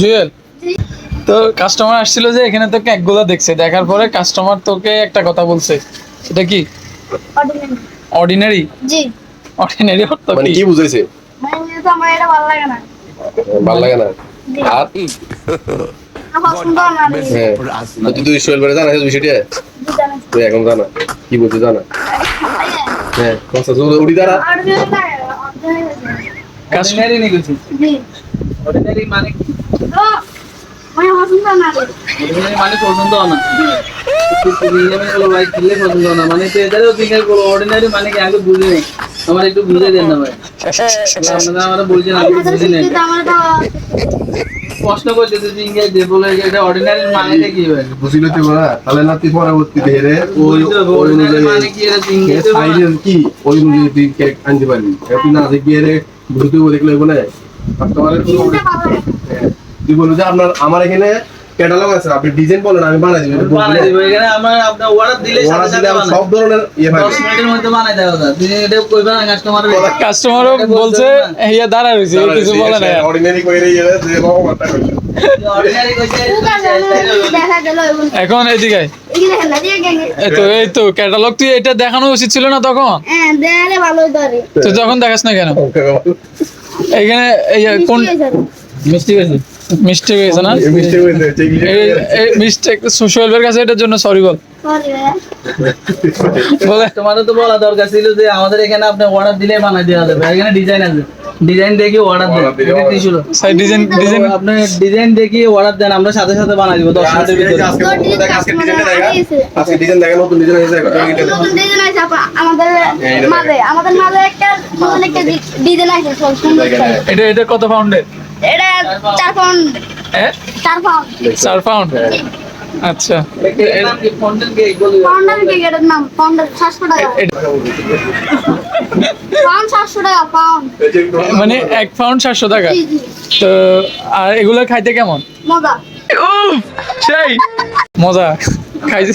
জুয়েল? তো কাস্টমার আসছিল যে এখানে তো কেকগুলো দেখছে। দেখার পরে কাস্টমার তোকে একটা কথা বলছে। সেটা কি? অর্ডিনারি অর্ডিনারি জি। অর্ডিনারি অর্থ মানে কি? বুঝাইছে? মানে তো আমার এটা ভালো লাগে না। ভালো লাগে না? আর। হ্যাঁ তুই তুই সোহেল বারে জানা বিষয়টা তুই এখন জানা। কি বলতে জানা? হ্যাঁ কষ্ট উড়ি দাঁড়া। অর্ডিনারি না, অর্ডিনারি অর্ডিনারি নিয়েছি জি। অর্ডিনারি মানে কি? তো, মানে পছন্দ না। মানে ভাই পছন্দ না। মানে তো এটারও দিনের অর্ডিনারি মানে কি আগে বুঝি নেই। আমার একটু বুঝে দেন না ভাই। আপনারা আমরা বলছেন আমি বুঝি নেই শিক্ষিত আমার তো প্রশ্ন করতে তো ইংরেজি বলে যে এটা অর্ডিনারি মানেটা কি ভাই? বুঝিল তুই বলা। তাহলে না তুই পরবর্তী ধীরে ওই ওই অর্ডিনারি মানে কি এটা ওই অনুযায়ী তুই কেক আনতে পারবি। তুই না রে দেখলে বলে কাস্টমারের কোনো হ্যাঁ, তুই বলবি যে আপনার আমার এখানে ক্যাটালগ আছে আপনি ডিজাইন বলেন আমি বানাই দিবি বানাই দিব এখানে আমার আপনার অর্ডার দিলে সাথে সাথে বানাই। সব ধরনের ইয়ে পাবি দশ মিনিটের মধ্যে বানাই দেওয়া যায়। তুমি এটা কইবা না কাস্টমার কাস্টমারও বলছে ইয়া দাঁড়া রয়েছে কিছু বলে না অর্ডিনারি কইরে ইয়ে যে কইছে। অর্ডিনারি কইছে এখন এদিকে। এই তো ক্যাটালগ তুই এটা দেখানো উচিত ছিল না তখন? হ্যাঁ। তুই তখন দেখাস না কেন? এখানে এই কোন মিষ্টি হয়েছে। মিস্টেক হয়েছে না? এই এই মিস্টেক সোহেলের কাছে এটার জন্য সরি বল। তোমারও তো বলা দরকার ছিল যে আমাদের এখানে আপনি অর্ডার দিলে বানাই দেওয়া যাবে। এখানে ডিজাইন আছে। ডিজাইন দেখি অর্ডার দেন। এটা ছিল। সাইড ডিজাইন ডিজাইন আপনি ডিজাইন দেখি অর্ডার দেন আমরা সাথে সাথে বানাই দিব দশ মিনিটের ভিতরে। আজকে ডিজাইন দেখা। আজকে ডিজাইন দেখা নতুন ডিজাইন আছে নতুন ডিজাইন আছে আমাদের মাঝে আমাদের মাঝে একটা ডিজাইন আছে সুন্দর এটা এটা কত পাউন্ডের এটা চার পাউন্ড। হ্যাঁ? চার পাউন্ড। চার পাউন্ড? আচ্ছা। নাম? মানে এক পাউন্ড সাতশো টাকা? তো আর এগুলো খাইতে কেমন? মজা। সেই। মজা। খাইতে